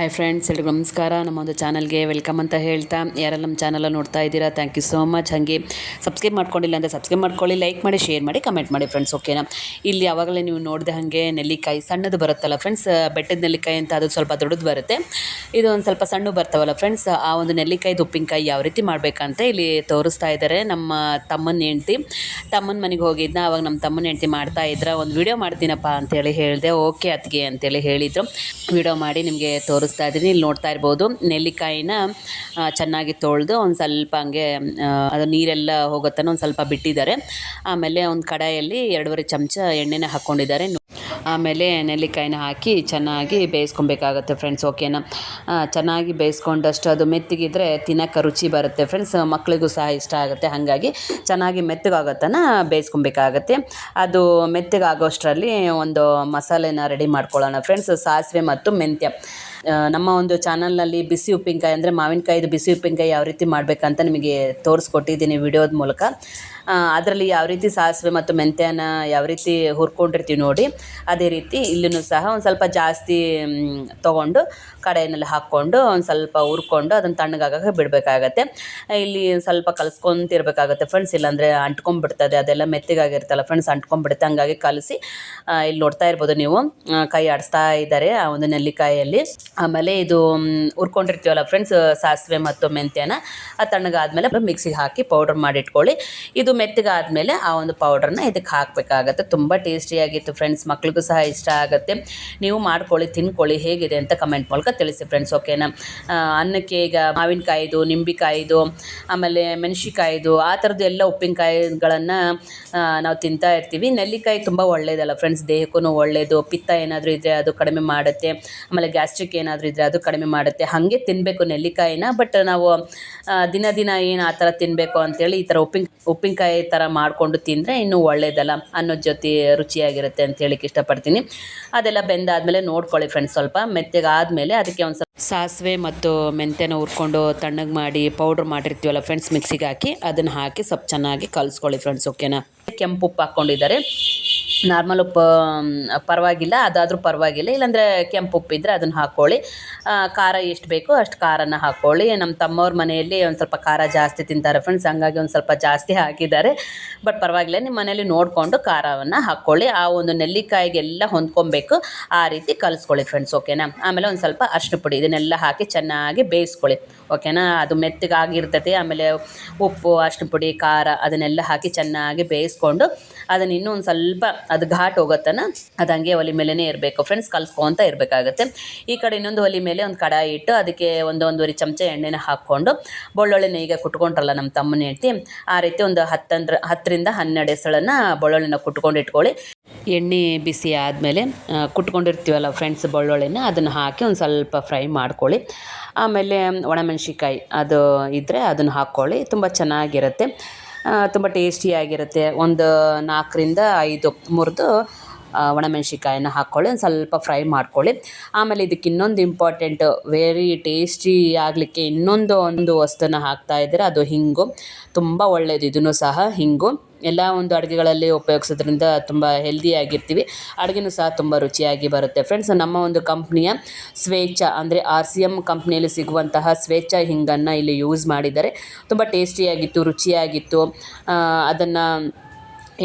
Hi friends ಎಲ್ರಿಗೂ ನಮಸ್ಕಾರ. ನಮ್ಮ ಒಂದು ಚಾನಲ್ಗೆ ವೆಲ್ಕಮ್ ಅಂತ ಹೇಳ್ತಾ ಯಾರೆಲ್ಲ ನಮ್ಮ ಚಾನಲಲ್ಲಿ ನೋಡ್ತಾ ಇದ್ದೀರಾ ಥ್ಯಾಂಕ್ ಯು ಸೋ ಮಚ್ ಹಾಗೆ ಸಬ್ಸ್ಕ್ರೈಬ್ ಮಾಡ್ಕೊಂಡಿಲ್ಲ ಅಂದರೆ ಸಬ್ಸ್ಕ್ರೈಬ್ ಮಾಡ್ಕೊಳ್ಳಿ ಲೈಕ್ ಮಾಡಿ ಶೇರ್ ಮಾಡಿ ಕಮೆಂಟ್ ಮಾಡಿ ಫ್ರೆಂಡ್ಸ್ ಓಕೆನಾ ಇಲ್ಲಿ ಯಾವಾಗಲೇ ನೀವು ನೋಡಿದೆ ಹಾಗೆ ನೆಲ್ಲಿಕಾಯಿ ಸಣ್ಣದು ಬರುತ್ತಲ್ಲ ಫ್ರೆಂಡ್ಸ್ ಬೆಟ್ಟದ ನೆಲ್ಲಿಕಾಯಿ ಅಂತ ಅದು ಸ್ವಲ್ಪ ದೊಡ್ಡದು ಬರುತ್ತೆ. ಇದು ಒಂದು ಸ್ವಲ್ಪ ಸಣ್ಣ ಬರ್ತಾವಲ್ಲ ಫ್ರೆಂಡ್ಸ್ ಆ ಒಂದು ನೆಲ್ಲಿಕಾಯ್ದು ಉಪ್ಪಿನಕಾಯಿ ಯಾವ ರೀತಿ ಮಾಡಬೇಕಂತ ಇಲ್ಲಿ ತೋರಿಸ್ತಾ ಇದ್ದಾರೆ. ನಮ್ಮ ತಮ್ಮನ ಹೆಂಡ್ತಿ, ತಮ್ಮನ ಮನೆಗೆ ಹೋಗಿದ್ದ ಆವಾಗ ನಮ್ಮ ತಮ್ಮನ ಹೆಂಡ್ತಿ ಮಾಡ್ತಾ ಇದ್ರ, ಒಂದು ವಿಡಿಯೋ ಮಾಡ್ತೀನಪ್ಪ ಅಂತೇಳಿ ಹೇಳಿದೆ, ಓಕೆ ಅತ್ತಿಗೆ ಅಂತೇಳಿ ಹೇಳಿದರು. ವಿಡಿಯೋ ಮಾಡಿ ನಿಮಗೆ ತೋರಿಸ್ತಾ ಇದ್ದೀನಿ. ಇಲ್ಲಿ ನೋಡ್ತಾ ಇರ್ಬೋದು. ನೆಲ್ಲಿಕಾಯಿನ ಚೆನ್ನಾಗಿ ತೊಳೆದು ಒಂದು ಸ್ವಲ್ಪ ಹಂಗೆ ಅದು ನೀರೆಲ್ಲ ಹೋಗುತ್ತಾನೆ ಒಂದು ಸ್ವಲ್ಪ ಬಿಟ್ಟಿದ್ದಾರೆ. ಆಮೇಲೆ ಒಂದು ಕಡಾಯಲ್ಲಿ ಎರಡೂವರೆ ಚಮಚ ಎಣ್ಣೆನ ಹಾಕ್ಕೊಂಡಿದ್ದಾರೆ ಆಮೇಲೆ ನೆಲ್ಲಿಕಾಯಿನ ಹಾಕಿ ಚೆನ್ನಾಗಿ ಬೇಯಿಸ್ಕೊಬೇಕಾಗತ್ತೆ ಫ್ರೆಂಡ್ಸ್ ಓಕೆನಾ ಚೆನ್ನಾಗಿ ಬೇಯಿಸ್ಕೊಂಡಷ್ಟು ಅದು ಮೆತ್ತಗಿದ್ರೆ ತಿನ್ನೋಕೆ ರುಚಿ ಬರುತ್ತೆ ಫ್ರೆಂಡ್ಸ್ ಮಕ್ಕಳಿಗೂ ಸಹ ಇಷ್ಟ ಆಗುತ್ತೆ. ಹಾಗಾಗಿ ಚೆನ್ನಾಗಿ ಮೆತ್ತಗಾಗತ್ತನ ಬೇಯಿಸ್ಕೊಬೇಕಾಗತ್ತೆ. ಅದು ಮೆತ್ತಗಾಗೋಷ್ಟರಲ್ಲಿ ಒಂದು ಮಸಾಲೆನ ರೆಡಿ ಮಾಡ್ಕೊಳ್ಳೋಣ ಫ್ರೆಂಡ್ಸ್ ಸಾಸಿವೆ ಮತ್ತು ಮೆಂತ್ಯ. ನಮ್ಮ ಒಂದು ಚಾನಲ್ನಲ್ಲಿ ಬಿಸಿ ಉಪ್ಪಿನಕಾಯಿ ಅಂದರೆ ಮಾವಿನಕಾಯಿದು ಬಿಸಿ ಉಪ್ಪಿನಕಾಯಿ ಯಾವ ರೀತಿ ಮಾಡಬೇಕಂತ ನಿಮಗೆ ತೋರಿಸ್ಕೊಟ್ಟಿದ್ದೀನಿ ವಿಡಿಯೋದ ಮೂಲಕ. ಅದರಲ್ಲಿ ಯಾವ ರೀತಿ ಸಾಸಿವೆ ಮತ್ತು ಮೆಂತ್ಯನ ಯಾವ ರೀತಿ ಹುರ್ಕೊಂಡಿರ್ತೀವಿ ನೋಡಿ, ಅದೇ ರೀತಿ ಇಲ್ಲೂ ಸಹ ಒಂದು ಸ್ವಲ್ಪ ಜಾಸ್ತಿ ತೊಗೊಂಡು ಕಡಾಯಿನಲ್ಲಿ ಹಾಕ್ಕೊಂಡು ಒಂದು ಸ್ವಲ್ಪ ಹುರ್ಕೊಂಡು ಅದನ್ನು ತಣ್ಣಗಾಗಕ್ಕೆ ಬಿಡಬೇಕಾಗತ್ತೆ. ಇಲ್ಲಿ ಸ್ವಲ್ಪ ಕಲಿಸ್ಕೊಂತಿರ್ಬೇಕಾಗತ್ತೆ ಫ್ರೆಂಡ್ಸ್ ಇಲ್ಲಾಂದರೆ ಅಂಟ್ಕೊಂಡ್ಬಿಡ್ತದೆ, ಅದೆಲ್ಲ ಮೆತ್ತಗಾಗಿರ್ತಲ್ಲ ಫ್ರೆಂಡ್ಸ್ ಅಂಟ್ಕೊಂಡ್ಬಿಡುತ್ತೆ. ಹಂಗಾಗಿ ಕಲಸಿ ಇಲ್ಲಿ ನೋಡ್ತಾ ಇರ್ಬೋದು ನೀವು ಕೈ ಆಡಿಸ್ತಾ ಇದ್ದಾರೆ ಆ ಒಂದು ನೆಲ್ಲಿಕಾಯಲ್ಲಿ. ಆಮೇಲೆ ಇದು ಹುರ್ಕೊಂಡಿರ್ತೀವಲ್ಲ ಫ್ರೆಂಡ್ಸ್ ಸಾಸಿವೆ ಮತ್ತು ಮೆಂತ್ಯನ, ಆ ತಣ್ಣಗಾದ್ಮೇಲೆ ಮಿಕ್ಸಿಗೆ ಹಾಕಿ ಪೌಡ್ರ್ ಮಾಡಿಟ್ಕೊಳ್ಳಿ. ಇದು ಮೆತ್ತಗಾದ್ಮೇಲೆ ಆ ಒಂದು ಪೌಡ್ರನ್ನ ಇದಕ್ಕೆ ಹಾಕಬೇಕಾಗತ್ತೆ. ತುಂಬ ಟೇಸ್ಟಿಯಾಗಿತ್ತು ಫ್ರೆಂಡ್ಸ್ ಮಕ್ಳಿಗೂ ಸಹ ಇಷ್ಟ ಆಗುತ್ತೆ. ನೀವು ಮಾಡ್ಕೊಳ್ಳಿ, ತಿನ್ಕೊಳ್ಳಿ, ಹೇಗಿದೆ ಅಂತ ಕಮೆಂಟ್ ಮೂಲಕ ತಿಳಿಸಿ ಫ್ರೆಂಡ್ಸ್ ಓಕೆನಾ ಅನ್ನಕ್ಕೆ ಈಗ ಮಾವಿನಕಾಯಿದು, ನಿಂಬೆಕಾಯಿದು, ಆಮೇಲೆ ಮೆಣಸಿಕಾಯಿದು, ಆ ಥರದ್ದು ಎಲ್ಲ ಉಪ್ಪಿನಕಾಯಿಗಳನ್ನು ನಾವು ತಿಂತಾ ಇರ್ತೀವಿ. ನೆಲ್ಲಿಕಾಯಿ ತುಂಬ ಒಳ್ಳೆಯದಲ್ಲ ಫ್ರೆಂಡ್ಸ್ ದೇಹಕ್ಕೂ ಒಳ್ಳೆಯದು ಪಿತ್ತ ಏನಾದರೂ ಇದ್ದರೆ ಅದು ಕಡಿಮೆ ಮಾಡುತ್ತೆ. ಆಮೇಲೆ ಗ್ಯಾಸ್ಟ್ರಿಕ್ ಏನಾದರೂ ಇದ್ದರೆ ಅದು ಕಡಿಮೆ ಮಾಡುತ್ತೆ. ಹಾಗೆ ತಿನ್ನಬೇಕು ನೆಲ್ಲಿಕಾಯಿನ ಬಟ್ ನಾವು ದಿನ ದಿನ ಏನು ಆ ಥರ ತಿನ್ನಬೇಕು ಅಂತೇಳಿ ಈ ಥರ ಉಪ್ಪಿನ, ಉಪ್ಪಿನಕಾಯಿ ಥರ ಮಾಡಿಕೊಂಡು ತಿಂದರೆ ಇನ್ನೂ ಒಳ್ಳೆಯದಲ್ಲ ಅನ್ನೋದ್ ಜೊತೆ ರುಚಿಯಾಗಿರುತ್ತೆ ಅಂತ ಹೇಳಿಕ್ಕೆ ಇಷ್ಟಪಡ್ತೀನಿ. ಅದೆಲ್ಲ ಬೆಂದಾದಮೇಲೆ ನೋಡ್ಕೊಳ್ಳಿ ಫ್ರೆಂಡ್ಸ್ ಸ್ವಲ್ಪ. ಮೆತ್ತಗಾದಮೇಲೆ ಅದಕ್ಕೆ ಒಂದು ಸ್ವಲ್ಪ ಸಾಸಿವೆ ಮತ್ತು ಮೆಂತ್ಯನ ಹುರ್ಕೊಂಡು ತಣ್ಣಗೆ ಮಾಡಿ ಪೌಡ್ರ್ ಮಾಡಿರ್ತೀವಲ್ಲ ಫ್ರೆಂಡ್ಸ್ ಮಿಕ್ಸಿಗೆ ಹಾಕಿ, ಅದನ್ನು ಹಾಕಿ ಸ್ವಲ್ಪ ಚೆನ್ನಾಗಿ ಕಲಿಸ್ಕೊಳ್ಳಿ ಫ್ರೆಂಡ್ಸ್ ಓಕೆನಾ ಕೆಂಪು ಉಪ್ಪು ಹಾಕ್ಕೊಂಡಿದ್ದಾರೆ. ನಾರ್ಮಲ್ ಉಪ್ಪು ಪರವಾಗಿಲ್ಲ, ಅದಾದರೂ ಪರವಾಗಿಲ್ಲ. ಇಲ್ಲಾಂದರೆ ಕೆಂಪು ಉಪ್ಪು ಇದ್ದರೆ ಅದನ್ನು ಹಾಕ್ಕೊಳ್ಳಿ ಖಾರ ಎಷ್ಟು ಬೇಕೋ ಅಷ್ಟು ಖಾರನ ಹಾಕ್ಕೊಳ್ಳಿ ನಮ್ಮ ತಮ್ಮವ್ರ ಮನೆಯಲ್ಲಿ ಒಂದು ಸ್ವಲ್ಪ ಖಾರ ಜಾಸ್ತಿ ತಿಂತಾರೆ ಫ್ರೆಂಡ್ಸ್ ಹಂಗಾಗಿ ಒಂದು ಸ್ವಲ್ಪ ಜಾಸ್ತಿ ಹಾಕಿದ್ದಾರೆ. ಬಟ್ ಪರವಾಗಿಲ್ಲ ನಿಮ್ಮ ಮನೆಯಲ್ಲಿ ನೋಡಿಕೊಂಡು ಖಾರವನ್ನು ಹಾಕ್ಕೊಳ್ಳಿ ಆ ಒಂದು ನೆಲ್ಲಿಕಾಯಿಗೆಲ್ಲ ಹೊಂದ್ಕೊಬೇಕು. ಆ ರೀತಿ ಕಲಿಸ್ಕೊಳ್ಳಿ ಫ್ರೆಂಡ್ಸ್ ಓಕೆನಾ ಆಮೇಲೆ ಒಂದು ಸ್ವಲ್ಪ ಅರಿಶಿನ ಪುಡಿ ಇದನ್ನೆಲ್ಲ ಹಾಕಿ ಚೆನ್ನಾಗಿ ಬೇಯಿಸ್ಕೊಳ್ಳಿ ಓಕೆನಾ ಅದು ಮೆತ್ತಗಾಗಿರ್ತೈತೆ. ಆಮೇಲೆ ಉಪ್ಪು ಅರಿಶಿನ ಪುಡಿ, ಖಾರ ಅದನ್ನೆಲ್ಲ ಹಾಕಿ ಚೆನ್ನಾಗಿ ಬೇಯಿಸ್ಕೊಂಡು ಅದನ್ನು ಇನ್ನೂ ಒಂದು ಸ್ವಲ್ಪ ಅದು ಘಾಟ್ ಹೋಗೋತನ ಅದು ಹಂಗೆ ಒಲೆ ಮೇಲೇ ಇರಬೇಕು. ಫ್ರೆಂಡ್ಸ್ ಕಲಿಸ್ಕೊಂತ ಇರಬೇಕಾಗತ್ತೆ. ಈ ಕಡೆ ಇನ್ನೊಂದು ಒಲೆ ಮೇಲೆ ಒಂದು ಕಡಾಯಿ ಇಟ್ಟು ಅದಕ್ಕೆ ಒಂದು ಒಂದೂವರೆ ಚಮಚ ಎಣ್ಣೆನ ಹಾಕ್ಕೊಂಡು ಬೊಳ್ಳೊಳ್ಳೆನ ಈಗ ಕುಟ್ಕೊಂಡ್ರಲ್ಲ ನಮ್ಮ ತಮ್ಮನ ಹೆಂಡತಿ, ಆ ರೀತಿ ಒಂದು ಹತ್ತಂದ್ರ ಹತ್ತರಿಂದ ಹನ್ನೆರಡು ಎಸಳನ್ನು ಬೊಳ್ಳೊಳ್ಳೆನ ಕುಟ್ಕೊಂಡು ಇಟ್ಕೊಳ್ಳಿ. ಎಣ್ಣೆ ಬಿಸಿ ಆದಮೇಲೆ ಕುಟ್ಕೊಂಡಿರ್ತೀವಲ್ಲ ಫ್ರೆಂಡ್ಸ್ ಬೆಳ್ಳುಳ್ಳಿನ ಅದನ್ನು ಹಾಕಿ ಒಂದು ಸ್ವಲ್ಪ ಫ್ರೈ ಮಾಡ್ಕೊಳ್ಳಿ. ಆಮೇಲೆ ಒಣಮೆಣ್ಸಿಕಾಯಿ ಅದು ಇದ್ದರೆ ಅದನ್ನು ಹಾಕ್ಕೊಳ್ಳಿ. ತುಂಬ ಚೆನ್ನಾಗಿರುತ್ತೆ. ತುಂಬ ಟೇಸ್ಟಿಯಾಗಿರುತ್ತೆ ಒಂದು ನಾಲ್ಕರಿಂದ ಐದು ಮುರಿದು ಒಣಮೆಣ್ಸಿಕಾಯಿನ ಹಾಕ್ಕೊಳ್ಳಿ ಒಂದು ಸ್ವಲ್ಪ ಫ್ರೈ ಮಾಡ್ಕೊಳ್ಳಿ. ಆಮೇಲೆ ಇದಕ್ಕೆ ಇನ್ನೊಂದು ಇಂಪಾರ್ಟೆಂಟು ವೆರಿ ಟೇಸ್ಟಿ ಆಗಲಿಕ್ಕೆ ಇನ್ನೊಂದು ಒಂದು ವಸ್ತುನ ಹಾಕ್ತಾ ಇದ್ದರೆ, ಅದು ಹಿಂಗು. ತುಂಬ ಒಳ್ಳೆಯದು ಇದನ್ನು ಸಹ ಹಿಂಗು. ಎಲ್ಲ ಒಂದು ಅಡುಗೆಗಳಲ್ಲಿ ಉಪಯೋಗಿಸೋದ್ರಿಂದ ತುಂಬ ಹೆಲ್ದಿಯಾಗಿರ್ತೀವಿ ಅಡುಗೆನೂ ಸಹ ತುಂಬ ರುಚಿಯಾಗಿ ಬರುತ್ತೆ. ಫ್ರೆಂಡ್ಸ್ ನಮ್ಮ ಒಂದು ಕಂಪ್ನಿಯ ಸ್ವೇಚ್ಛ ಅಂದರೆ ಆರ್ ಸಿ ಎಂ ಕಂಪ್ನಿಯಲ್ಲಿ ಸಿಗುವಂತಹ ಸ್ವೇಚ್ಛ ಹಿಂಗನ್ನು ಇಲ್ಲಿ ಯೂಸ್ ಮಾಡಿದ್ದಾರೆ. ತುಂಬ ಟೇಸ್ಟಿಯಾಗಿತ್ತು ರುಚಿಯಾಗಿತ್ತು. ಅದನ್ನು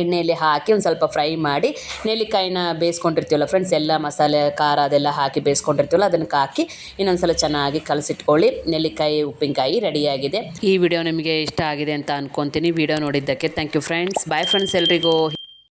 ಎಣ್ಣೆಯಲ್ಲಿ ಹಾಕಿ ಒಂದು ಸ್ವಲ್ಪ ಫ್ರೈ ಮಾಡಿ ನೆಲ್ಲಿಕಾಯಿನ ಬೇಯಿಸ್ಕೊಂಡಿರ್ತೀವಲ್ಲ ಫ್ರೆಂಡ್ಸ್ ಎಲ್ಲ ಮಸಾಲೆ, ಖಾರ ಅದೆಲ್ಲ ಹಾಕಿ ಬೇಯಿಸ್ಕೊಂಡಿರ್ತೀವಲ್ಲ, ಅದನ್ನು ಹಾಕಿ ಇನ್ನೊಂದು ಸಲ ಚೆನ್ನಾಗಿ ಕಲಸಿಟ್ಕೊಳ್ಳಿ. ನೆಲ್ಲಿಕಾಯಿ, ಉಪ್ಪಿನಕಾಯಿ ರೆಡಿಯಾಗಿದೆ ಈ ವಿಡಿಯೋ ನಿಮಗೆ ಇಷ್ಟ ಆಗಿದೆ ಅಂತ ಅನ್ಕೊತೀನಿ. ವಿಡಿಯೋ ನೋಡಿದ್ದಕ್ಕೆ thank you friends bye friends ಎಲ್ರಿಗೂ.